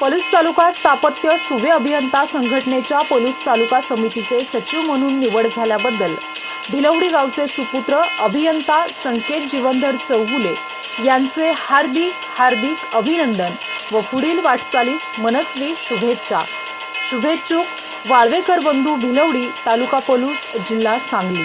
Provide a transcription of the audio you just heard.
पलूस तालुका स्थापत्य सुवे अभियंता संघटनेच्या पलूस तालुका समितीचे सचिव म्हणून निवड झाल्याबद्दल भिलवडी गावचे सुपुत्र अभियंता संकेत जीवनधर चौगुले यांचे हार्दिक हार्दिक अभिनंदन व पुढील वाटचालीस मनस्वी शुभेच्छा. शुभेच्छुक वाळवेकर बंधू भिलवडी तालुका पलूस जिल्हा सांगली.